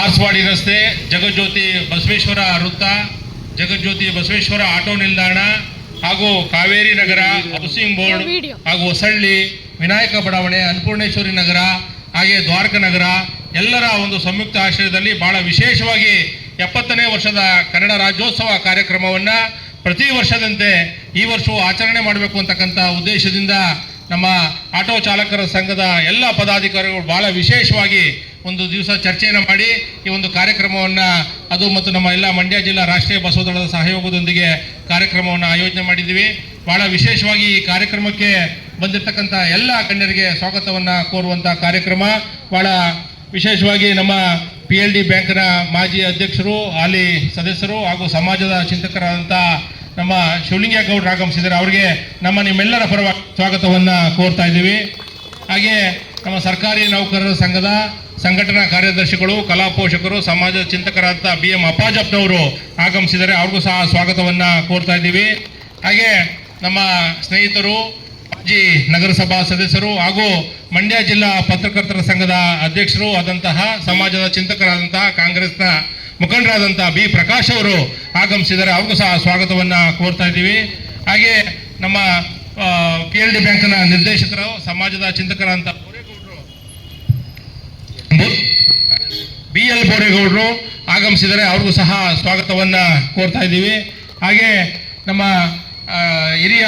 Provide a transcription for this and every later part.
ಕಾಸವಾಡಿ ರಸ್ತೆ ಜಗಜ್ಯೋತಿ ಬಸವೇಶ್ವರ ವೃತ್ತ ಜಗಜ್ಯೋತಿ ಬಸವೇಶ್ವರ ಆಟೋ ನಿಲ್ದಾಣ ಹಾಗೂ ಕಾವೇರಿ ನಗರ ಹೌಸಿಂಗ್ ಬೋರ್ಡ್ ಹಾಗೂ ಹೊಸಳ್ಳಿ ವಿನಾಯಕ ಬಡಾವಣೆ ಅನ್ನಪೂರ್ಣೇಶ್ವರಿ ನಗರ ಹಾಗೆ ದ್ವಾರಕ ನಗರ ಎಲ್ಲರ ಒಂದು ಸಂಯುಕ್ತ ಆಶ್ರಯದಲ್ಲಿ ಬಹಳ ವಿಶೇಷವಾಗಿ ಎಪ್ಪತ್ತನೇ ವರ್ಷದ ಕನ್ನಡ ರಾಜ್ಯೋತ್ಸವ ಕಾರ್ಯಕ್ರಮವನ್ನು ಪ್ರತಿ ವರ್ಷದಂತೆ ಈ ವರ್ಷವೂ ಆಚರಣೆ ಮಾಡಬೇಕು ಅಂತಕ್ಕಂಥ ಉದ್ದೇಶದಿಂದ ನಮ್ಮ ಆಟೋ ಚಾಲಕರ ಸಂಘದ ಎಲ್ಲ ಪದಾಧಿಕಾರಿಗಳು ಬಹಳ ವಿಶೇಷವಾಗಿ ಒಂದು ದಿವಸ ಚರ್ಚೆಯನ್ನು ಮಾಡಿ ಈ ಒಂದು ಕಾರ್ಯಕ್ರಮವನ್ನು ಅದು ಮತ್ತು ನಮ್ಮ ಎಲ್ಲ ಮಂಡ್ಯ ಜಿಲ್ಲಾ ರಾಷ್ಟ್ರೀಯ ಬಸವದಳದ ಸಹಯೋಗದೊಂದಿಗೆ ಕಾರ್ಯಕ್ರಮವನ್ನು ಆಯೋಜನೆ ಮಾಡಿದ್ದೀವಿ. ಬಹಳ ವಿಶೇಷವಾಗಿ ಈ ಕಾರ್ಯಕ್ರಮಕ್ಕೆ ಬಂದಿರತಕ್ಕಂಥ ಎಲ್ಲ ಗಣ್ಯರಿಗೆ ಸ್ವಾಗತವನ್ನು ಕೋರುವಂಥ ಕಾರ್ಯಕ್ರಮ. ಬಹಳ ವಿಶೇಷವಾಗಿ ನಮ್ಮ ಪಿ ಎಲ್ ಡಿ ಬ್ಯಾಂಕ್ನ ಮಾಜಿ ಅಧ್ಯಕ್ಷರು, ಹಾಲಿ ಸದಸ್ಯರು ಹಾಗೂ ಸಮಾಜದ ಚಿಂತಕರಾದಂಥ ನಮ್ಮ ಶಿವಲಿಂಗೇಗೌಡರು ಆಗಮಿಸಿದ್ದಾರೆ ಅವರಿಗೆ ನಮ್ಮ ನಿಮ್ಮೆಲ್ಲರ ಪರವಾಗಿ ಸ್ವಾಗತವನ್ನು ಕೋರ್ತಾ ಇದ್ದೀವಿ. ಹಾಗೆ ನಮ್ಮ ಸರ್ಕಾರಿ ನೌಕರರ ಸಂಘದ ಸಂಘಟನಾ ಕಾರ್ಯದರ್ಶಿಗಳು, ಕಲಾ ಪೋಷಕರು, ಸಮಾಜ ಚಿಂತಕರಾದ ಬಿ ಎಂ ಅಪ್ಪಾಜಪ್ಪನವರು ಆಗಮಿಸಿದರೆ ಅವ್ರಿಗೂ ಸಹ ಸ್ವಾಗತವನ್ನು ಕೋರ್ತಾ ಇದ್ದೀವಿ. ಹಾಗೆ ನಮ್ಮ ಸ್ನೇಹಿತರು, ಮಾಜಿ ನಗರಸಭಾ ಸದಸ್ಯರು ಹಾಗೂ ಮಂಡ್ಯ ಜಿಲ್ಲಾ ಪತ್ರಕರ್ತರ ಸಂಘದ ಅಧ್ಯಕ್ಷರು ಆದಂತಹ ಸಮಾಜದ ಚಿಂತಕರಾದಂತಹ ಕಾಂಗ್ರೆಸ್ನ ಮುಖಂಡರಾದಂತಹ ಬಿ ಪ್ರಕಾಶ್ ಅವರು ಆಗಮಿಸಿದರೆ ಅವ್ರಿಗೂ ಸಹ ಸ್ವಾಗತವನ್ನ ಕೋರ್ತಾ ಇದ್ದೀವಿ. ಹಾಗೆ ನಮ್ಮ ಪಿ ಎಲ್ ಡಿ ಬ್ಯಾಂಕ್ನ ನಿರ್ದೇಶಕರು, ಸಮಾಜದ ಚಿಂತಕರಾದಂಥ ಬಿ ಎಲ್ ಬೋರೇಗೌಡರು ಆಗಮಿಸಿದರೆ ಅವ್ರಿಗೂ ಸಹ ಸ್ವಾಗತವನ್ನು ಕೋರ್ತಾ ಇದ್ದೀವಿ. ಹಾಗೆ ನಮ್ಮ ಹಿರಿಯ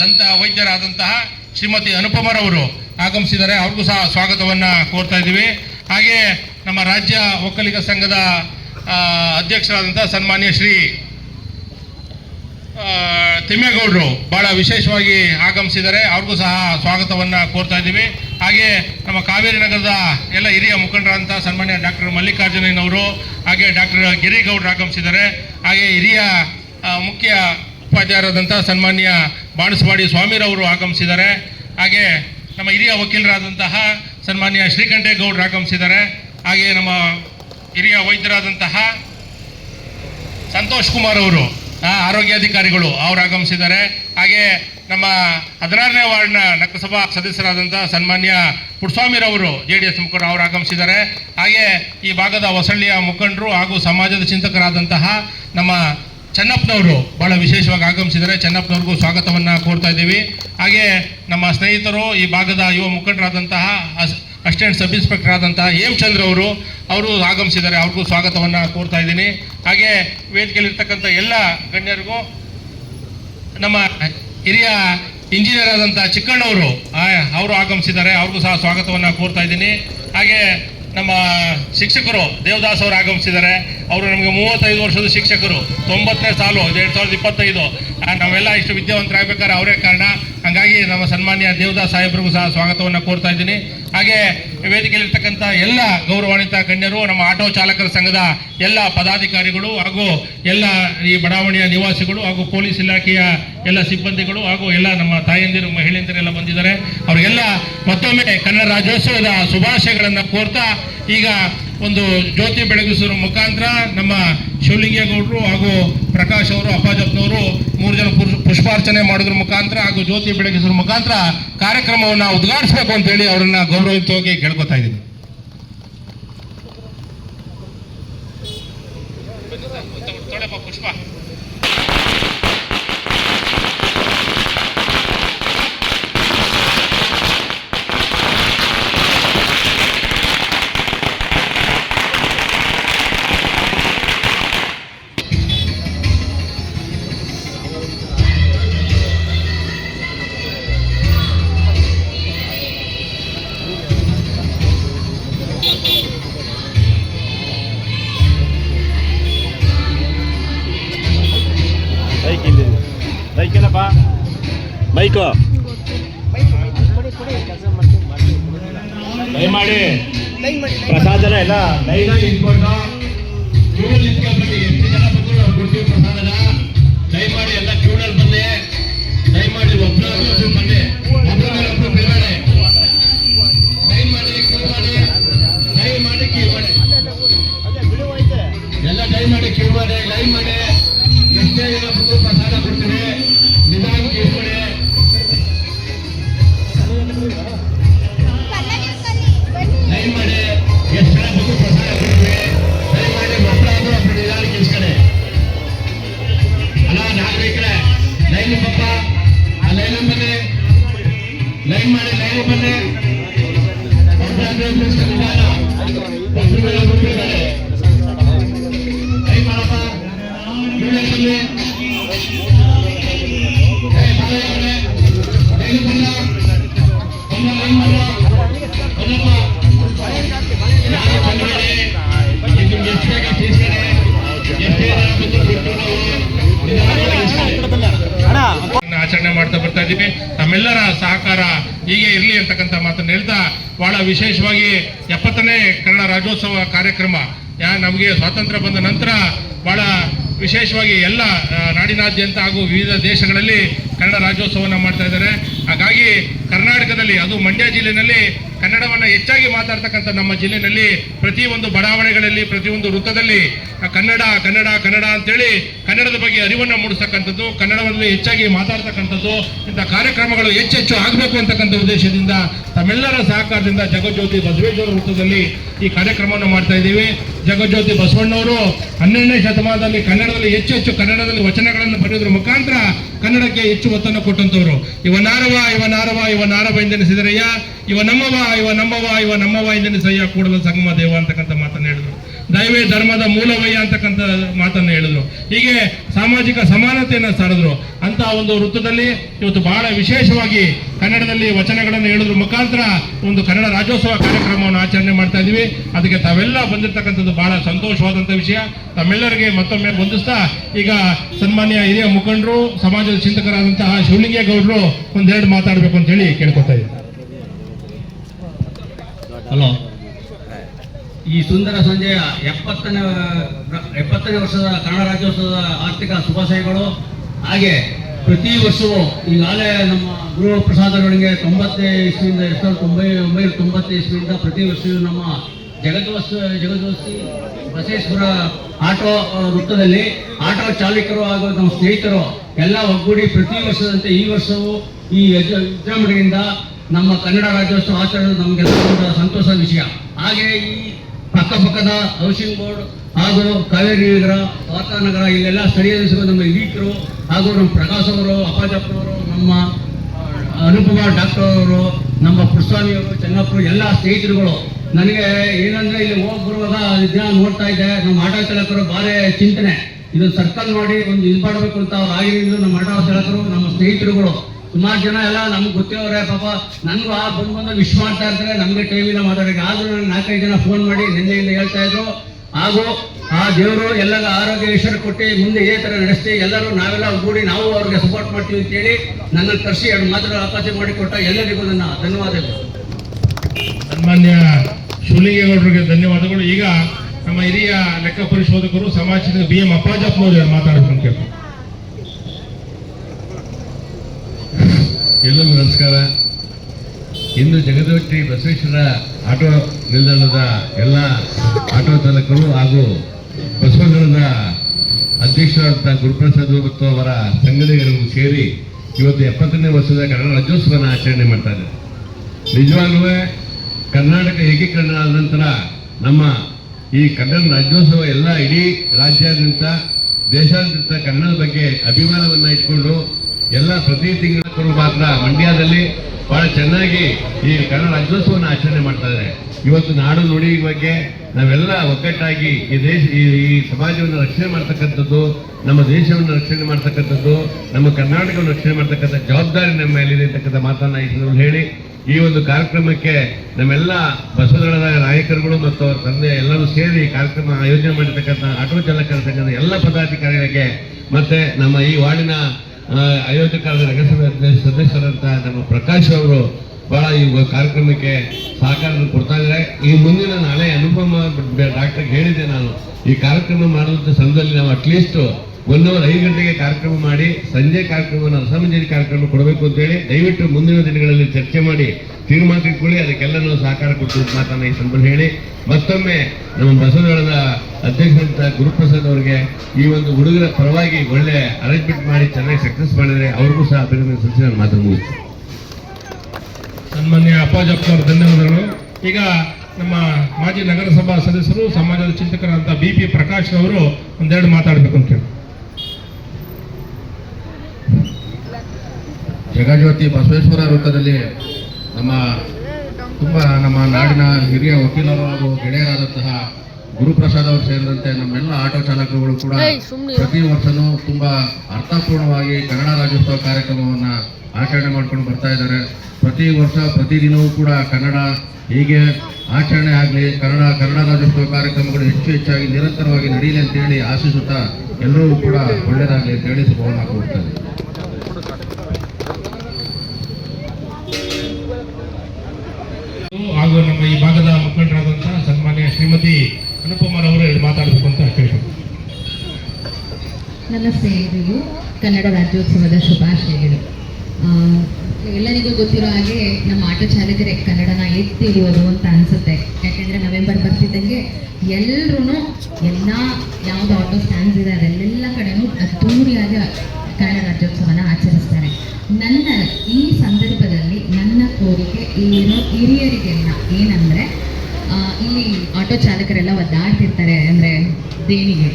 ದಂತ ವೈದ್ಯರಾದಂತಹ ಶ್ರೀಮತಿ ಅನುಪಮರವರು ಆಗಮಿಸಿದರೆ ಅವ್ರಿಗೂ ಸಹ ಸ್ವಾಗತವನ್ನು ಕೋರ್ತಾ ಇದ್ದೀವಿ. ಹಾಗೆ ನಮ್ಮ ರಾಜ್ಯ ಒಕ್ಕಲಿಗ ಸಂಘದ ಅಧ್ಯಕ್ಷರಾದಂಥ ಸನ್ಮಾನ್ಯ ಶ್ರೀ ತಿಮ್ಮೇಗೌಡರು ಬಹಳ ವಿಶೇಷವಾಗಿ ಆಗಮಿಸಿದ್ದಾರೆ. ಅವ್ರಿಗೂ ಸಹ ಸ್ವಾಗತವನ್ನು ಕೋರ್ತಾ ಇದ್ದೀವಿ. ಹಾಗೆ ನಮ್ಮ ಕಾವೇರಿ ನಗರದ ಎಲ್ಲ ಹಿರಿಯ ಮುಖಂಡರಂತ ಸನ್ಮಾನ್ಯ ಡಾಕ್ಟರ್ ಮಲ್ಲಿಕಾರ್ಜುನಯ್ಯನವರು, ಹಾಗೆ ಡಾಕ್ಟರ್ ಗಿರಿಗೌಡರು ಆಗಮಿಸಿದ್ದಾರೆ. ಹಾಗೆ ಹಿರಿಯ ಮುಖ್ಯ ಉಪಾಧ್ಯಾಯರಾದಂಥ ಸನ್ಮಾನ್ಯ ಬಾಣಸವಾಡಿ ಸ್ವಾಮಿರವರು ಆಗಮಿಸಿದ್ದಾರೆ. ಹಾಗೆ ನಮ್ಮ ಹಿರಿಯ ವಕೀಲರಾದಂತಹ ಸನ್ಮಾನ್ಯ ಶ್ರೀಕಂಠೇಗೌಡರು ಆಗಮಿಸಿದ್ದಾರೆ. ಹಾಗೆ ನಮ್ಮ ಹಿರಿಯ ವೈದ್ಯರಾದಂತಹ ಸಂತೋಷ್ ಕುಮಾರ್ ಅವರು ಆರೋಗ್ಯಾಧಿಕಾರಿಗಳು ಅವರು ಆಗಮಿಸಿದ್ದಾರೆ. ಹಾಗೆ ನಮ್ಮ ಹದಿನಾರನೇ ವಾರ್ಡ್ನ ನಕಸಭಾ ಸದಸ್ಯರಾದಂಥ ಸನ್ಮಾನ್ಯ ಪುಟ್ಸ್ವಾಮಿರವರು ಜೆ ಡಿ ಎಸ್ ಮುಖಂಡರು ಅವರು ಆಗಮಿಸಿದ್ದಾರೆ. ಹಾಗೆ ಈ ಭಾಗದ ಹೊಸಳ್ಳಿಯ ಮುಖಂಡರು ಹಾಗೂ ಸಮಾಜದ ಚಿಂತಕರಾದಂತಹ ನಮ್ಮ ಚೆನ್ನಪ್ಪನವರು ಬಹಳ ವಿಶೇಷವಾಗಿ ಆಗಮಿಸಿದ್ದಾರೆ. ಚೆನ್ನಪ್ಪನವ್ರಿಗೂ ಸ್ವಾಗತವನ್ನು ಕೋರ್ತಾ ಇದ್ದೀವಿ. ಹಾಗೆ ನಮ್ಮ ಸ್ನೇಹಿತರು, ಈ ಭಾಗದ ಯುವ ಮುಖಂಡರಾದಂತಹ ಅಸಿಸ್ಟೆಂಟ್ ಸಬ್ ಇನ್ಸ್ಪೆಕ್ಟರ್ ಆದಂತಹ ಹೇಮಚಂದ್ರ ಅವರು ಅವರು ಆಗಮಿಸಿದ್ದಾರೆ. ಅವ್ರಿಗೂ ಸ್ವಾಗತವನ್ನು ಕೋರ್ತಾ ಇದ್ದೀನಿ. ಹಾಗೆ ವೇದಿಕೆಯಲ್ಲಿರ್ತಕ್ಕಂಥ ಎಲ್ಲ ಗಣ್ಯರಿಗೂ ನಮ್ಮ ಹಿರಿಯ ಇಂಜಿನಿಯರ್ ಆದಂಥ ಚಿಕ್ಕಣ್ಣವರು ಅವರು ಆಗಮಿಸಿದ್ದಾರೆ. ಅವ್ರಿಗೂ ಸಹ ಸ್ವಾಗತವನ್ನು ಕೋರ್ತಾ ಇದ್ದೀನಿ. ಹಾಗೆ ನಮ್ಮ ಶಿಕ್ಷಕರು, ದೇವದಾಸ್ ಅವರು ಆಗಮಿಸಿದ್ದಾರೆ. ಅವರು ನಮಗೆ ಮೂವತ್ತೈದು ವರ್ಷದ ಶಿಕ್ಷಕರು. ತೊಂಬತ್ತನೇ ಸಾಲು ಎರಡು ಸಾವಿರದ ಇಪ್ಪತ್ತೈದು. ನಾವೆಲ್ಲ ಇಷ್ಟು ವಿದ್ಯಾವಂತರಾಗಬೇಕಾದ್ರೆ ಅವರೇ ಕಾರಣ. ಹಾಗಾಗಿ ನಮ್ಮ ಸನ್ಮಾನ್ಯ ದೇವದಾಸ್ ಸಾಹೇಬ್ರಿಗೂ ಸಹ ಸ್ವಾಗತವನ್ನು ಕೋರ್ತಾ ಇದ್ದೀನಿ. ಹಾಗೆ ವೇದಿಕೆಯಲ್ಲಿರ್ತಕ್ಕಂಥ ಎಲ್ಲ ಗೌರವಾನ್ವಿತ ಗಣ್ಯರು, ನಮ್ಮ ಆಟೋ ಚಾಲಕರ ಸಂಘದ ಎಲ್ಲ ಪದಾಧಿಕಾರಿಗಳು ಹಾಗೂ ಎಲ್ಲ ಈ ಬಡಾವಣೆಯ ನಿವಾಸಿಗಳು ಹಾಗೂ ಪೊಲೀಸ್ ಇಲಾಖೆಯ ಎಲ್ಲ ಸಿಬ್ಬಂದಿಗಳು ಹಾಗೂ ಎಲ್ಲ ನಮ್ಮ ತಾಯಂದಿರು, ಮಹಿಳೆಯಂದಿರೆಲ್ಲ ಬಂದಿದ್ದಾರೆ. ಅವರಿಗೆಲ್ಲ ಮತ್ತೊಮ್ಮೆ ಕನ್ನಡ ರಾಜ್ಯೋತ್ಸವದ ಶುಭಾಶಯಗಳನ್ನು ಕೋರ್ತಾ ಈಗ ಒಂದು ಜ್ಯೋತಿ ಬೆಳಗಿಸುವ ಮುಖಾಂತರ ನಮ್ಮ ಶಿವಲಿಂಗೇಗೌಡರು ಹಾಗೂ ಪ್ರಕಾಶ್ ಅವರು ಅಪ್ಪಾಜಪ್ಪನವರು ಮೂರು ಜನ ಪುಷ್ಪಾರ್ಚನೆ ಮಾಡೋದ್ರ ಮುಖಾಂತರ ಹಾಗೂ ಜ್ಯೋತಿ ಬೆಳಗಿಸೋದ್ರ ಮುಖಾಂತರ ಕಾರ್ಯಕ್ರಮವನ್ನು ಉದ್ಘಾಟಿಸಬೇಕು ಅಂತ ಹೇಳಿ ಅವರನ್ನ ಗೌರವಿತವಾಗಿ ಕೇಳ್ಕೊತಾ ಇದ್ದೀನಿ. ದಯಮಾಡಿ ಪ್ರಸಾದನ ಎಲ್ಲ ಲೈನ್ ನಿಂತ್ಕೊಂಡು ಕ್ಯೂ ನಿಂತ್ಕೊಂಡ್ಬಿಟ್ಟು ಎಷ್ಟು ಜನ ಬಂದ್ರು ನಾವು ಕೊಡ್ತೀವಿ ಪ್ರಸಾದನ? ದಯಮಾಡಿ ಎಲ್ಲ ಕ್ಯೂನಲ್ಲಿ ಬನ್ನಿ ದಯಮಾಡಿ ಒಬ್ಬರು ಬನ್ನಿ ಬಹಳ ವಿಶೇಷವಾಗಿ ಎಪ್ಪತ್ತನೇ ಕನ್ನಡ ರಾಜ್ಯೋತ್ಸವ ಕಾರ್ಯಕ್ರಮ, ಯಾ ನಮಗೆ ಸ್ವಾತಂತ್ರ್ಯ ಬಂದ ನಂತರ ಬಹಳ ವಿಶೇಷವಾಗಿ ಎಲ್ಲ ನಾಡಿನಾದ್ಯಂತ ಹಾಗೂ ವಿವಿಧ ದೇಶಗಳಲ್ಲಿ ಕನ್ನಡ ರಾಜ್ಯೋತ್ಸವವನ್ನು ಮಾಡ್ತಾ ಇದ್ದಾರೆ. ಹಾಗಾಗಿ ಕರ್ನಾಟಕದಲ್ಲಿ ಅದು ಮಂಡ್ಯ ಜಿಲ್ಲೆಯಲ್ಲಿ ಕನ್ನಡವನ್ನು ಹೆಚ್ಚಾಗಿ ಮಾತಾಡ್ತಕ್ಕಂಥ ನಮ್ಮ ಜಿಲ್ಲೆಯಲ್ಲಿ ಒಂದು ಬಡಾವಣೆಗಳಲ್ಲಿ ಪ್ರತಿಯೊಂದು ವೃತ್ತದಲ್ಲಿ ಆ, ಕನ್ನಡ ಕನ್ನಡ ಕನ್ನಡ ಅಂತೇಳಿ ಕನ್ನಡದ ಬಗ್ಗೆ ಅರಿವನ್ನು ಮೂಡಿಸ್ತಕ್ಕಂಥದ್ದು ಕನ್ನಡದಲ್ಲಿ ಹೆಚ್ಚಾಗಿ ಮಾತಾಡ್ತಕ್ಕಂಥದ್ದು ಇಂಥ ಕಾರ್ಯಕ್ರಮಗಳು ಹೆಚ್ಚೆಚ್ಚು ಆಗಬೇಕು ಅಂತಕ್ಕಂಥ ಉದ್ದೇಶದಿಂದ ತಮ್ಮೆಲ್ಲರ ಸಹಕಾರದಿಂದ ಜಗಜ್ಯೋತಿ ಬಸವೇಶ್ವರ ವೃತ್ತದಲ್ಲಿ ಈ ಕಾರ್ಯಕ್ರಮವನ್ನು ಮಾಡ್ತಾ ಇದ್ದೀವಿ. ಜಗಜ್ಯೋತಿ ಬಸವಣ್ಣವರು ಹನ್ನೆರಡನೇ ಶತಮಾನದಲ್ಲಿ ಕನ್ನಡದಲ್ಲಿ ಹೆಚ್ಚು ಹೆಚ್ಚು ಕನ್ನಡದಲ್ಲಿ ವಚನಗಳನ್ನು ಬರೆಯೋದ್ರ ಮುಖಾಂತರ ಕನ್ನಡಕ್ಕೆ ಹೆಚ್ಚು ಒತ್ತನ್ನು ಕೊಟ್ಟಂತವರು ಇವನಾರವ ಇವನಾರವ ಇವ ನಾರವ ಇವ ನಾರವ ಎಂದೆನಿಸಿದರಯ್ಯ ಇವ ನಮ್ಮವ ಇವ ನಮ್ಮವ ಇವ ನಮ್ಮವ ಎಂದೆನಿಸಯ್ಯ ಕೂಡಲ ಸಂಗಮ ದೇವ ಅಂತಕ್ಕಂಥ ಮಾತನ್ನು ಹೇಳಿದ್ರು. ದೈವೇ ಧರ್ಮದ ಮೂಲವಯ್ಯ ಅಂತಕ್ಕಂಥ ಮಾತನ್ನು ಹೇಳಿದ್ರು. ಹೀಗೆ ಸಾಮಾಜಿಕ ಸಮಾನತೆಯನ್ನು ಸಾರಿದ್ರು. ಅಂತ ಒಂದು ವೃತ್ತದಲ್ಲಿ ಇವತ್ತು ಬಹಳ ವಿಶೇಷವಾಗಿ ಕನ್ನಡದಲ್ಲಿ ವಚನಗಳನ್ನು ಹೇಳೋದ್ರ. ಮುಖಾಂತರ ಒಂದು ಕನ್ನಡ ರಾಜ್ಯೋತ್ಸವ ಕಾರ್ಯಕ್ರಮವನ್ನು ಆಚರಣೆ ಮಾಡ್ತಾ ಇದೀವಿ ಅದಕ್ಕೆ ತಾವೆಲ್ಲ ಬಂದಿರತಕ್ಕಂಥದ್ದು ಬಹಳ ಸಂತೋಷವಾದಂಥ ವಿಷಯ. ತಮ್ಮೆಲ್ಲರಿಗೆ ಮತ್ತೊಮ್ಮೆ ಬಂಧಿಸ್ತಾ ಈಗ ಸನ್ಮಾನ್ಯ ಹಿರಿಯ ಮುಖಂಡರು, ಸಮಾಜದ ಚಿಂತಕರಾದಂತಹ ಶಿವಲಿಂಗೇಗೌಡರು ಒಂದೆರಡು ಮಾತಾಡಬೇಕು ಅಂತ ಹೇಳಿ ಕೇಳ್ಕೊತಾ ಇದ್ದೀನಿ. ಹಲೋ. ಈ ಸುಂದರ ಸಂಜೆಯ ಎಪ್ಪತ್ತನೇ ಎಪ್ಪತ್ತನೇ ವರ್ಷದ ಕನ್ನಡ ರಾಜ್ಯೋತ್ಸವದ ಆರ್ಥಿಕ ಶುಭಾಶಯಗಳು. ಹಾಗೆ ಪ್ರತಿ ವರ್ಷವೂ ಈಗಾಗಲೇ ನಮ್ಮ ಗುರು ಪ್ರಸಾದಗಳಿಗೆ ತೊಂಬತ್ತೇ ಇಸ್ವಿಯಿಂದ ಎರಡು ಸಾವಿರದ ಒಂಬೈ ಒಂಬೈನೂರ ತೊಂಬತ್ತೇ ಇಸ್ವಿಯಿಂದ ಪ್ರತಿ ವರ್ಷವೂ ನಮ್ಮ ಜಗದ್ವಸ್ ಜಗದ್ವಸ್ತಿ ಬಸವೇಶ್ವರ ಆಟೋ ವೃತ್ತದಲ್ಲಿ ಆಟೋ ಚಾಲಕರು ಹಾಗೂ ನಮ್ಮ ಸ್ನೇಹಿತರು ಎಲ್ಲ ಒಗ್ಗೂಡಿ ಪ್ರತಿ ವರ್ಷದಂತೆ ಈ ವರ್ಷವೂ ಈ ವಿಜೃಂಭಣೆಯಿಂದ ನಮ್ಮ ಕನ್ನಡ ರಾಜ್ಯೋತ್ಸವ ಆಚರಣೆ ನಮಗೆಲ್ಲ ಒಂದು ಸಂತೋಷದ ವಿಷಯ. ಹಾಗೆ ಈ ಅಕ್ಕಪಕ್ಕದ ಹೌಸಿಂಗ್ ಬೋರ್ಡ್ ಹಾಗೂ ಕಾವೇರಿ ನಗರ ವಾರ್ತಾನಗರ ಇಲ್ಲೆಲ್ಲ ಸ್ಥಳೀಯ ನಮ್ಮ ಹಿರೀಕರು ಹಾಗೂ ನಮ್ಮ ಪ್ರಕಾಶ್ ಅವರು ಅಪ್ಪಾಜಪ್ಪನವರು ನಮ್ಮ ಅನುಪಮಾ ಡಾಕ್ಟರ್ ಅವರು, ನಮ್ಮ ಪುರಸ್ವಾಮಿ ಅವರು ಚೆನ್ನಪ್ಪರು ಎಲ್ಲ ಸ್ನೇಹಿತರುಗಳು. ನನಗೆ ಏನಂದ್ರೆ ಇಲ್ಲಿ ಹೋಗಿ ಬರುವಾಗ ದಿನ ನೋಡ್ತಾ ಇದ್ದೆ. ನಮ್ಮ ಆಟೋ ಚಾಲಕರು ಭಾರಿ ಚಿಂತನೆ. ಇದು ಸರ್ಕಲ್ ಮಾಡಿ ಒಂದು ಇದು ಮಾಡಬೇಕು ಅಂತ ಅವ್ರು ನಮ್ಮ ಆಟೋ ಚಾಲಕರು, ನಮ್ಮ ಸ್ನೇಹಿತರುಗಳು ಸುಮಾರು ಜನ ಎಲ್ಲ ನಮ್ಗೆ ಗೊತ್ತಿರೋರೆ ಪಾಪ ನನಗೂ ಆ ಬಂದು ಬಂದು ವಿಶ್ ಮಾಡ್ತಾ ಇರ್ತಾರೆ, ನಮಗೆ ಟೈಮಿಲ್ಲ ಮಾತಾಡೋಕೆ ಆದರೂ ನಾನು ನಾಲ್ಕೈದು ಜನ ಫೋನ್ ಮಾಡಿ ನಿನ್ನೆಯಿಂದ ಹೇಳ್ತಾ ಇದ್ರು. ಹಾಗೂ ಆ ದೇವರು ಎಲ್ಲರ ಆರೋಗ್ಯ ಈಶ್ವರ ಕೊಟ್ಟು ಮುಂದೆ ಇದೇ ಥರ ನಡೆಸ್ತೀವಿ. ಎಲ್ಲರೂ ನಾವೆಲ್ಲ ಕೂಡಿ ನಾವು ಅವ್ರಿಗೆ ಸಪೋರ್ಟ್ ಮಾಡ್ತೀವಿ ಅಂತೇಳಿ ನನ್ನ ಕರೆಸಿ ಎರಡು ಮಾತ್ರ ಅವಕಾಶ ಮಾಡಿಕೊಟ್ಟ ಎಲ್ಲರಿಗೂ ನನ್ನ ಧನ್ಯವಾದಗಳು. ಸನ್ಮಾನ್ಯ ಶಿವಲಿಂಗೇಗೌಡರಿಗೆ ಧನ್ಯವಾದಗಳು. ಈಗ ನಮ್ಮ ಹಿರಿಯ ಲೆಕ್ಕ ಪರಿಶೋಧಕರು ಸಮಾಜದ ಬಿ ಎಂ ಅಪ್ಪಾಜಪ್ಪನವರು ಮಾತಾಡಬೇಕು ಅಂತ ಎಲ್ಲರಿಗೂ ನಮಸ್ಕಾರ. ಇಂದು ಜಗದವಟ್ಟಿ ಬಸವೇಶ್ವರ ಆಟೋ ನಿಲ್ದಾಣದ ಎಲ್ಲ ಆಟೋ ಚಾಲಕರು ಹಾಗೂ ಬಸವಣ್ಣನ ಅಧ್ಯಕ್ಷರಾದಂಥ ಗುರುಪ್ರಸಾದ್ ಮತ್ತು ಅವರ ಸಂಘಟನೆಗಳು ಸೇರಿ ಇವತ್ತು ಎಪ್ಪತ್ತನೇ ವರ್ಷದ ಕನ್ನಡ ರಾಜ್ಯೋತ್ಸವನ ಆಚರಣೆ ಮಾಡ್ತಾರೆ ನಿಜವಾಗ್ಲೂ ಕರ್ನಾಟಕ ಏಕೀಕರಣ ಆದ ನಂತರ ನಮ್ಮ ಈ ಕನ್ನಡ ರಾಜ್ಯೋತ್ಸವ ಎಲ್ಲ ಇಡೀ ರಾಜ್ಯಾದ್ಯಂತ, ದೇಶಾದ್ಯಂತ ಕನ್ನಡದ ಬಗ್ಗೆ ಅಭಿಮಾನವನ್ನು ಇಟ್ಕೊಂಡು ಎಲ್ಲ ಪ್ರತಿ ತಿಂಗಳು ಮಾತ್ರ ಮಂಡ್ಯದಲ್ಲಿ ಬಹಳ ಚೆನ್ನಾಗಿ ಈ ಕನ್ನಡ ರಾಜ್ಯೋತ್ಸವವನ್ನು ಆಚರಣೆ ಮಾಡ್ತಾ ಇದ್ದಾರೆ. ಇವತ್ತು ನಾಡು ನುಡಿ ಬಗ್ಗೆ ನಾವೆಲ್ಲ ಒಗ್ಗಟ್ಟಾಗಿ ಈ ದೇಶ, ಈ ಸಮಾಜವನ್ನು ರಕ್ಷಣೆ ಮಾಡ್ತಕ್ಕಂಥದ್ದು, ನಮ್ಮ ದೇಶವನ್ನು ರಕ್ಷಣೆ ಮಾಡ್ತಕ್ಕಂಥದ್ದು, ನಮ್ಮ ಕರ್ನಾಟಕವನ್ನು ರಕ್ಷಣೆ ಮಾಡ್ತಕ್ಕಂಥ ಜವಾಬ್ದಾರಿ ನಮ್ಮ ಮೇಲಿದೆ ಅಂತಕ್ಕಂಥ ಮಾತನ್ನ ಈ ಹೇಳಿ, ಈ ಒಂದು ಕಾರ್ಯಕ್ರಮಕ್ಕೆ ನಮ್ಮೆಲ್ಲ ಬಸವದಳದ ನಾಯಕರುಗಳು ಮತ್ತು ಅವರ ತಂದೆ ಎಲ್ಲರೂ ಸೇರಿ ಕಾರ್ಯಕ್ರಮ ಆಯೋಜನೆ ಮಾಡಿರ್ತಕ್ಕಂಥ ಆಟೋ ಚಾಲಕರ ಸಂಘದ ಎಲ್ಲ ಪದಾಧಿಕಾರಿಗಳಿಗೆ, ಮತ್ತೆ ನಮ್ಮ ಈ ವಾರ್ಡಿನ ಆ, ಆಯೋಜಕರಾದ ನಗರಸಭೆ ಸದಸ್ಯರಂತ ನಮ್ಮ ಪ್ರಕಾಶ್ ಅವರು ಬಹಳ ಈ ಕಾರ್ಯಕ್ರಮಕ್ಕೆ ಸಹಕಾರ ಕೊಡ್ತಾ ಇದ್ದಾರೆ. ಈ ಮುಂದಿನ ನಾಳೆ ಅನುಪಮ ಡಾಕ್ಟರ್ ಹೇಳಿದ್ದೆ ನಾನು ಈ ಕಾರ್ಯಕ್ರಮ ಮಾಡುವಂತ ಸಂದರ್ಭದಲ್ಲಿ ನಾವು ಅಟ್ಲೀಸ್ಟ್ ಅವರ್ ಐದು ಗಂಟೆಗೆ ಕಾರ್ಯಕ್ರಮ ಮಾಡಿ, ಸಂಜೆ ಕಾರ್ಯಕ್ರಮವನ್ನು ಅಸಮಂಜರಿ ಕಾರ್ಯಕ್ರಮ ಕೊಡಬೇಕು ಅಂತ ಹೇಳಿ, ದಯವಿಟ್ಟು ಮುಂದಿನ ದಿನಗಳಲ್ಲಿ ಚರ್ಚೆ ಮಾಡಿ ತೀರ್ಮಾನ ತಿಳ್ಕೊಳ್ಳಿ ಅದಕ್ಕೆಲ್ಲ ನಾವು ಸಹಕಾರ ಕೊಟ್ಟು ಮಾತನ್ನ ಈ ಸಂದರ್ಭ ಹೇಳಿ. ಮತ್ತೊಮ್ಮೆ ನಮ್ಮ ಬಸವದಳದ ಅಧ್ಯಕ್ಷರಂತ ಗುರುಪ್ರಸಾದ್ ಅವರಿಗೆ ಈ ಒಂದು ಹುಡುಗರ ಪರವಾಗಿ ಒಳ್ಳೆ ಅರೇಂಜ್ಮೆಂಟ್ ಮಾಡಿ ಚೆನ್ನಾಗಿ ಸಕ್ಸಸ್ ಮಾಡಿದರೆ ಅವ್ರಿಗೂ ಸಹ ಅಭಿನಂದನೆ ಸಲ್ಲಿಸಿ ನಾನು ಮಾತನ್ನು ಮುಗಿಸ್ತೀನಿ. ಸನ್ಮಾನ್ಯ ಅಪ್ಪಾಜಪ್ಪನವರು ಧನ್ಯವಾದಗಳು. ಈಗ ನಮ್ಮ ಮಾಜಿ ನಗರಸಭಾ ಸದಸ್ಯರು, ಸಮಾಜದ ಚಿಂತಕರಾದಂಥ ಬಿ ಪಿ ಪ್ರಕಾಶ್ ಅವರು ಒಂದೆರಡು ಮಾತಾಡಬೇಕು ಅಂತ ಹೇಳಿ. ಜಗಜ್ಯೋತಿ ಬಸವೇಶ್ವರ ವೃತ್ತದಲ್ಲಿ ನಮ್ಮ ತುಂಬ ನಮ್ಮ ನಾಡಿನ ಹಿರಿಯ ವಕೀಲರು ಹಾಗೂ ಗೆಳೆಯರಾದಂತಹ ಗುರುಪ್ರಸಾದ್ ಅವರು ಸೇರಿದಂತೆ ನಮ್ಮೆಲ್ಲ ಆಟೋ ಚಾಲಕರುಗಳು ಕೂಡ ಪ್ರತಿ ವರ್ಷನೂ ತುಂಬ ಅರ್ಥಪೂರ್ಣವಾಗಿ ಕನ್ನಡ ರಾಜ್ಯೋತ್ಸವ ಕಾರ್ಯಕ್ರಮವನ್ನು ಆಚರಣೆ ಮಾಡ್ಕೊಂಡು ಬರ್ತಾ ಇದ್ದಾರೆ. ಪ್ರತಿ ವರ್ಷ ಪ್ರತಿದಿನವೂ ಕೂಡ ಕನ್ನಡ ಹೀಗೆ ಆಚರಣೆ ಆಗಲಿ ಕನ್ನಡ ಕನ್ನಡ ರಾಜ್ಯೋತ್ಸವ ಕಾರ್ಯಕ್ರಮಗಳು ಹೆಚ್ಚು ಹೆಚ್ಚಾಗಿ ನಿರಂತರವಾಗಿ ನಡೆಯಲಿ ಅಂತೇಳಿ ಆಶಿಸುತ್ತಾ ಎಲ್ಲರೂ ಕೂಡ ಒಳ್ಳೆಯದಾಗಲಿ ಅಂತೇಳಿ ಶುಭವನ್ನು ಕೋರ್ತೇನೆ ಎಲ್ರಿಗೂ ಕನ್ನಡ ರಾಜ್ಯೋತ್ಸವದ ಶುಭಾಶಯಗಳು. ಎಲ್ಲರಿಗೂ ಗೊತ್ತಿರೋ ಹಾಗೆ ನಮ್ಮ ಆಟೋ ಚಾಲಕರೇ ಕನ್ನಡನ ಎತ್ತಿ ಹಿಡಿಯೋದು ಅಂತ ಅನಿಸುತ್ತೆ. ಯಾಕೆಂದರೆ ನವೆಂಬರ್ ಬರ್ತಿದ್ದಂಗೆ ಎಲ್ಲರೂ ಎಲ್ಲ ಯಾವುದು ಆಟೋ ಸ್ಟ್ಯಾಂಡ್ಸ್ ಇದೆ ಅದೆಲ್ಲ ಕಡೆನೂ ಅದ್ದೂರಿಯಾಗಿ ಕನ್ನಡ ರಾಜ್ಯೋತ್ಸವನ ಆಚರಿಸ್ತಾರೆ. ನನ್ನ ಈ ಸಂದರ್ಭದಲ್ಲಿ ನನ್ನ ಕೋರಿಕೆ ಇಲ್ಲಿರೋ ಹಿರಿಯರಿಗೆಲ್ಲ ಏನಂದರೆ ಇಲ್ಲಿ ಆಟೋ ಚಾಲಕರೆಲ್ಲ ಒದ್ದಾಡ್ತಿರ್ತಾರೆ ಅಂದರೆ ದೇಣಿಗೆ.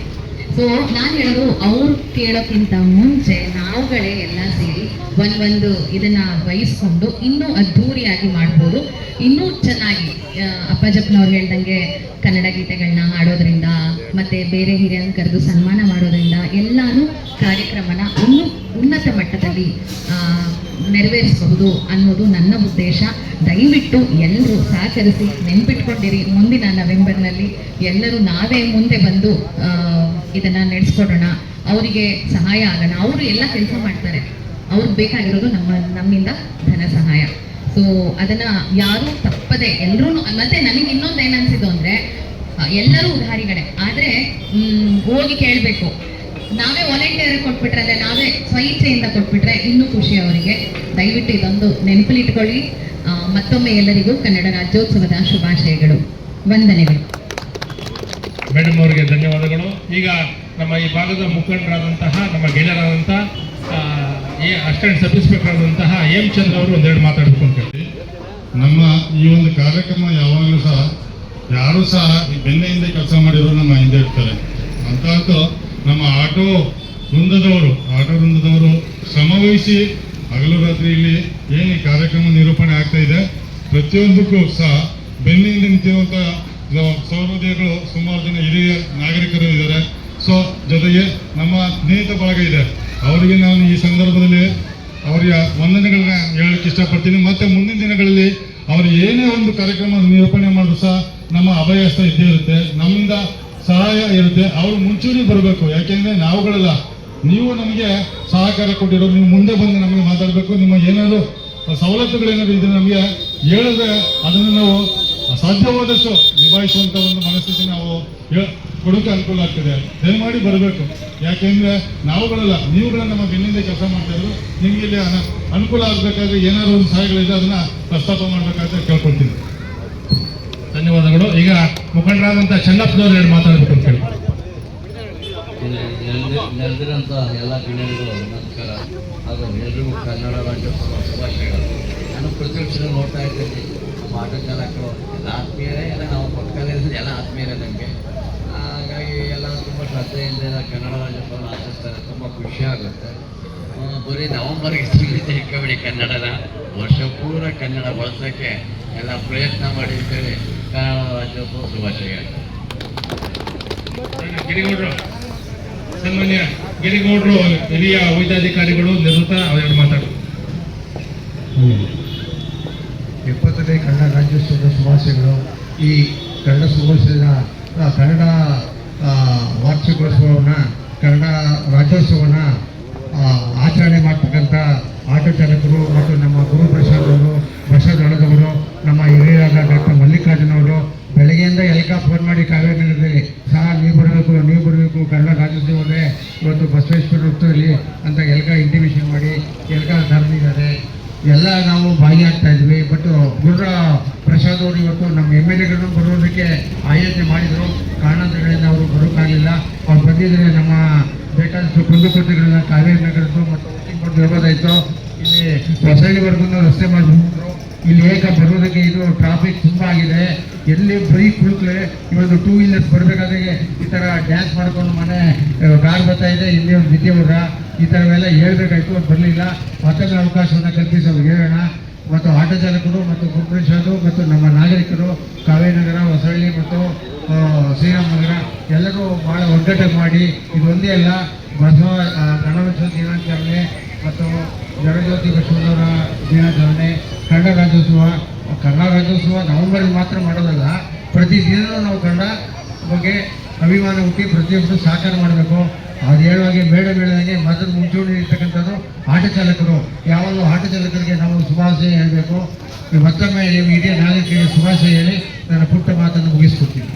ಸೊ ನಾನು ಹೇಳೋದು ಅವ್ರು ಕೇಳೋಕ್ಕಿಂತ ಮುಂಚೆ ನಾವುಗಳೇ ಎಲ್ಲ ಸೇರಿ ಒಂದೊಂದು ಇದನ್ನ ವಹಿಸ್ಕೊಂಡು ಇನ್ನೂ ಅದ್ಧೂರಿಯಾಗಿ ಮಾಡ್ಬೋದು, ಇನ್ನೂ ಚೆನ್ನಾಗಿ ಅಪ್ಪಾಜಪ್ಪನವ್ರು ಹೇಳ್ದಂಗೆ ಕನ್ನಡ ಗೀತೆಗಳನ್ನ ಹಾಡೋದ್ರಿಂದ ಮತ್ತೆ ಬೇರೆ ಹಿರಿಯರನ್ನು ಕರೆದು ಸನ್ಮಾನ ಮಾಡೋದ್ರಿಂದ ಎಲ್ಲಾನು ಕಾರ್ಯಕ್ರಮನ ಇನ್ನೂ ಉನ್ನತ ಮಟ್ಟದಲ್ಲಿ ನೆರವೇರಿಸಬಹುದು ಅನ್ನೋದು ನನ್ನ ಉದ್ದೇಶ. ದಯವಿಟ್ಟು ಎಲ್ಲರೂ ಸಹಕರಿಸಿ ನೆನ್ಪಿಟ್ಕೊಂಡಿರಿ. ಮುಂದಿನ ನವೆಂಬರ್ನಲ್ಲಿ ಎಲ್ಲರೂ ನಾವೇ ಮುಂದೆ ಬಂದು ಇದನ್ನ ನಡೆಸ್ಕೊಡೋಣ. ಅವರಿಗೆ ಸಹಾಯ ಆಗೋಣ. ಅವರು ಎಲ್ಲ ಕೆಲಸ ಮಾಡ್ತಾರೆ. ಅವ್ರಿಗೆ ಬೇಕಾಗಿರೋದು ನಮ್ಮ, ನಮ್ಮಿಂದ ಧನ ಸಹಾಯ. ಸೊ ಅದನ್ನ ಯಾರು ತಪ್ಪದೆ ಎಲ್ಲರೂ ಮತ್ತೆ ನನಗೆ ಇನ್ನೊಂದು ಏನನ್ಸಿದ್ದು ಅಂದ್ರೆ ಎಲ್ಲರೂ ಉದಾರಿಗಳೇ. ಆದ್ರೆ ಹೋಗಿ ಕೇಳಬೇಕು. ನಾವೇ ವಾಲಂಟಿಯರ್ ಕೊಟ್ಬಿಟ್ರೆ ಅಂದ್ರೆ ನಾವೇ ಸ್ವಇಚ್ಛೆಯಿಂದ ಕೊಟ್ಬಿಟ್ರೆ ಇನ್ನೂ ಖುಷಿ ಅವರಿಗೆ. ದಯವಿಟ್ಟು ಇದೊಂದು ನೆನಪಲ್ಲಿಟ್ಕೊಳ್ಳಿ ಆ, ಮತ್ತೊಮ್ಮೆ ಎಲ್ಲರಿಗೂ ಕನ್ನಡ ರಾಜ್ಯೋತ್ಸವದ ಶುಭಾಶಯಗಳು. ವಂದನೆಗಳು. ಮೇಡಮ್ ಅವರಿಗೆ ಧನ್ಯವಾದಗಳು. ಈಗ ನಮ್ಮ ಈ ಭಾಗದ ಮುಖಂಡರಾದಂತಹ ನಮ್ಮ ಗೆಳೆಯರಾದಂತಹ ಈ assistant sub inspector M Chandra ಅವರು ಒಂದೆರಡು ಮಾತಾಡಿಸ್ಕೊಂಡು ನಮ್ಮ ಈ ಒಂದು ಕಾರ್ಯಕ್ರಮ ಯಾವಾಗಲೂ ಸಹ, ಯಾರು ಸಹ ಈ ಬೆನ್ನೆಯಿಂದ ಕೆಲಸ ಮಾಡಿರೋ ನಮ್ಮ ಹಿಂದೆ ಇರ್ತಾರೆ ಅಂತಹದ್ದು ನಮ್ಮ ಆಟೋ ವೃಂದದವರು ಆಟೋ ವೃಂದದವರು ಶ್ರಮವಹಿಸಿ ಹಗಲು ರಾತ್ರಿ ಇಲ್ಲಿ ಏನು ಕಾರ್ಯಕ್ರಮ ನಿರೂಪಣೆ ಆಗ್ತಾ ಇದೆ. ಪ್ರತಿಯೊಂದಕ್ಕೂ ಸಹ ಬೆನ್ನಿಂದ ನಿಂತಿರುವಂಥ ಸಹೋದರಿಗಳು ಸುಮಾರು ಜನ ಹಿರಿಯ ನಾಗರಿಕರು ಇದ್ದಾರೆ. ಸೊ ಜೊತೆಗೆ ನಮ್ಮ ಸ್ನೇಹಿತ ಬಳಗ ಇದೆ. ಅವರಿಗೆ ನಾನು ಈ ಸಂದರ್ಭದಲ್ಲಿ ಅವರಿಗೆ ವಂದನೆಗಳನ್ನ ಹೇಳಕ್ಕೆ ಇಷ್ಟಪಡ್ತೀನಿ. ಮತ್ತೆ ಮುಂದಿನ ದಿನಗಳಲ್ಲಿ ಅವರು ಏನೇ ಒಂದು ಕಾರ್ಯಕ್ರಮ ನಿರೂಪಣೆ ಮಾಡಿದ್ರು ಸಹ ನಮ್ಮ ಅಭಯಸ್ಥ ಇದ್ದೇ ಇರುತ್ತೆ, ನಮ್ಮಿಂದ ಸಹಾಯ ಇರುತ್ತೆ. ಅವರು ಮುಂಚೂಣಿ ಬರಬೇಕು. ಯಾಕೆಂದ್ರೆ ನಾವುಗಳಲ್ಲ. ನೀವು ನಮಗೆ ಸಹಕಾರ ಕೊಟ್ಟಿರೋ ನೀವು ಮುಂದೆ ಬಂದು ನಮಗೆ ಮಾತಾಡಬೇಕು. ನಿಮ್ಮ ಏನಾದರೂ ಸವಲತ್ತುಗಳೇನಾದ್ರು ಇದ್ರೆ ನಮಗೆ ಹೇಳಿದ್ರೆ ಅದನ್ನು ನಾವು ಸಾಧ್ಯವಾದಷ್ಟು ನಿಭಾಯಿಸುವಂತ ಒಂದು ಮನಸ್ಥಿತಿ ನಾವು ಕೊಡೋಕೆ ಅನುಕೂಲ ಆಗ್ತದೆ. ದಯಮಾಡಿ ಬರಬೇಕು. ಯಾಕೆಂದ್ರೆ ನಾವುಗಳಲ್ಲ, ನೀವುಗಳನ್ನ ನಮ್ಮ ಬೆನ್ನಿಂದ ಕೆಲಸ ಮಾಡ್ತಾ ನಿಮಗೆ ಇಲ್ಲಿ ಅನುಕೂಲ ಆಗಬೇಕಾದ್ರೆ ಏನಾದ್ರು ಒಂದು ಸಹಾಯಗಳಿದೆ, ಅದನ್ನ ಪ್ರಸ್ತಾಪ ಮಾಡ್ಬೇಕಾದ್ರೆ ಕೇಳ್ಕೊಳ್ತೀನಿ. ಧನ್ಯವಾದಗಳು. ಈಗ ಮುಖಂಡರಾದಂತಹ ಚನ್ನಪ್ಪನವ್ರು ಎರಡು ಮಾತಾಡಬೇಕು ಅಂತ ಹೇಳಿ. ನೆರೆದಿರೋಂಥ ಎಲ್ಲ ಗಣ್ಯರಿಗೂ ನಮಸ್ಕಾರ. ಹಾಗೂ ಎಲ್ರಿಗೂ ಕನ್ನಡ ರಾಜ್ಯೋತ್ಸವ ಶುಭಾಶಯಗಳು. ನಾನು ಪ್ರತಿವರ್ಷ ನೋಡ್ತಾ ಇದ್ದೀನಿ. ಪಾಠ ಚಾಲಕರು ಎಲ್ಲ ಆತ್ಮೀಯರೇ ಎಲ್ಲ ನಾವು ಪಕ್ಕದಲ್ಲಿ ಎಲ್ಲ ಆತ್ಮೀಯರೇ ನಮಗೆ. ಹಾಗಾಗಿ ಎಲ್ಲ ತುಂಬ ಶ್ರದ್ಧೆಯಿಂದ ಕನ್ನಡ ರಾಜ್ಯೋತ್ಸವನ ಆಚರಿಸ್ತಾರೆ. ತುಂಬ ಖುಷಿ ಆಗುತ್ತೆ. ಆ, ಬರೀ ನವಂಬರ್ಗೆ ಸೀಮಿತ ಇಟ್ಕೊಬೇಡಿ ಕನ್ನಡನ ವರ್ಷ ಪೂರ ಕನ್ನಡ ಬಳಸೋಕ್ಕೆ ಎಲ್ಲ ಪ್ರಯತ್ನ ಮಾಡಿ ಅಂತೇಳಿ ಕನ್ನಡ ರಾಜ್ಯೋತ್ಸವ ಶುಭಾಶಯ. ಗಿರಿಗೌಡರು. ಸನ್ಮಾನ್ಯ ಗಿರಿಗೌಡರು ಹಿರಿಯ ವೈದ್ಯಾಧಿಕಾರಿಗಳು ನಿವೃತ್ತ ಅವೆರಡು ಮಾತಾಡು ಎಪ್ಪತ್ತನೇ ಕನ್ನಡ ರಾಜ್ಯೋತ್ಸವದ ಶುಭಾಶಯಗಳು. ಈ ಕನ್ನಡ ಶುಭಾಶಯದ ಆ, ಕನ್ನಡ ವಾರ್ಷಿಕೋತ್ಸವವನ್ನು, ಕನ್ನಡ ರಾಜ್ಯೋತ್ಸವನ ಆಚರಣೆ ಮಾಡ್ತಕ್ಕಂಥ ಆಟೋ ಚಾಲಕರು ಮತ್ತು ನಮ್ಮ ಗುರು ಪ್ರಸಾದ್ ಅವರು ಬಸವದಳದವರು ನಮ್ಮ ಹಿರಿಯರಾದ ಡಾಕ್ಟರ್ ಮಲ್ಲಿಕಾರ್ಜುನ್ ಅವರು, ಬೆಳಗ್ಗೆಯಿಂದ ಎಲ್ಕ ಫೋನ್ ಮಾಡಿ ಕಾವೇರಿ ನಗರದಲ್ಲಿ ಸಹ ನೀವು ಬರಬೇಕು ನೀವು ಬರಬೇಕು, ಕನ್ನಡ ರಾಜ್ಯೋತ್ಸವದೇ ಇವತ್ತು ಬಸವೇಶ್ವರ ವೃತ್ತದಲ್ಲಿ ಅಂತ ಎಲ್ಕ ಇಂಟಿಮೇಷನ್ ಮಾಡಿ, ಎಲ್ಕ ಕರೆದಿದ್ದಾರೆ ಎಲ್ಲ ನಾವು ಭಾಗಿಯಾಗ್ತಾ ಇದ್ವಿ ಬಟ್ ಗುರ್ರ ಪ್ರಸಾದ್ ಅವರು ಇವತ್ತು ನಮ್ಮ ಎಂ ಎಲ್ ಎಗಳನ್ನು ಬರೋದಕ್ಕೆ ಆಯೋಜನೆ ಮಾಡಿದರು ಕಾರಣಾಂತರಗಳಿಂದ ಅವರು ಬರೋಕ್ಕಾಗಲಿಲ್ಲ ಅವ್ರು ಬಂದಿದ್ರೆ ನಮ್ಮ ಬೇಕಾದಷ್ಟು ಕುಂದುಕೊರತೆಗಳನ್ನ ಕಾವೇರಿ ನಗರದ್ದು ಮತ್ತು ಉಚ್ಚಿಕೋಟೆ ಇರ್ಬೋದಾಯ್ತು ಇಲ್ಲಿ ಹೊಸಳ್ಳಿವರೆಗೂ ರಸ್ತೆ ಮಾಡಿಬಿಟ್ರು ಇಲ್ಲಿ ಏಕ ಬರೋದಕ್ಕೆ ಇದು ಟ್ರಾಫಿಕ್ ತುಂಬ ಆಗಿದೆ. ಎಲ್ಲಿ ಬರೀ ಕುಳಿತರೆ ಇವತ್ತು ಟೂ ವೀಲರ್ಸ್ ಬರಬೇಕಾದ್ರೆ ಈ ಥರ ಡ್ಯಾನ್ಸ್ ಮಾಡ್ಕೊಂಡು ಮನೆ ಕಾರ್ ಬರ್ತಾ ಇದೆ, ಇಲ್ಲಿ ಒಂದು ವಿದ್ಯಾವರ ಈ ಥರವೆಲ್ಲ ಹೇಳ್ಬೇಕಾಯ್ತು ಅದು ಬರಲಿಲ್ಲ. ಮತ್ತೊಂದು ಅವಕಾಶವನ್ನು ಕಲ್ಪಿಸಿ ಅವ್ರಿಗೆ ಹೇಳೋಣ. ಮತ್ತು ಆಟೋ ಚಾಲಕರು ಮತ್ತು ಗುರುಪ್ರಸಾದು ಮತ್ತು ನಮ್ಮ ನಾಗರಿಕರು, ಕಾವೇರಿ ನಗರ, ಹೊಸಳ್ಳಿ ಮತ್ತು ಶ್ರೀರಾಮನಗರ ಶ್ರೀರಾಮ್ ನಗರ, ಎಲ್ಲರೂ ಭಾಳ ಒಗ್ಗಟ್ಟಾಗಿ ಮಾಡಿ, ಇದು ಒಂದೇ ಅಲ್ಲ, ಬಸವ ಗಣೇಶ ದಿನಾಚರಣೆ ಮತ್ತು ಜಗಜ್ಯೋತಿ ಬಸವಣ್ಣವರ ದಿನಾಚರಣೆ, ಕನ್ನಡ ರಾಜ್ಯೋತ್ಸವ ಕನ್ನಡ ರಾಜ್ಯೋತ್ಸವ ನವೆಂಬರ್ ಮಾತ್ರ ಮಾಡೋದಲ್ಲ, ಪ್ರತಿ ದಿನವೂ ನಾವು ಕನ್ನಡ ಬಗ್ಗೆ ಅಭಿಮಾನ ಹುಟ್ಟಿ ಪ್ರತಿಯೊಬ್ಬರು ಸಹಕಾರ ಮಾಡಬೇಕು. ಅದು ಹೇಳುವಾಗೆ ಬೇಡ ಬೇಡದಂಗೆ ಮೊದಲು ಮುಂಚೂಣಿ ಇರ್ತಕ್ಕಂಥದ್ದು ಆಟ ಚಾಲಕರು. ಯಾವಾಗಲೂ ಆಟ ಚಾಲಕರಿಗೆ ನಾವು ಶುಭಾಶಯ ಹೇಳಬೇಕು. ಮತ್ತೊಮ್ಮೆ ಹಿರಿಯ ನಾಗರಿಕರಿಗೆ ಶುಭಾಶಯ ಹೇಳಿ ನನ್ನ ಪುಟ್ಟ ಮಾತನ್ನು ಮುಗಿಸ್ಕೊಡ್ತೀನಿ.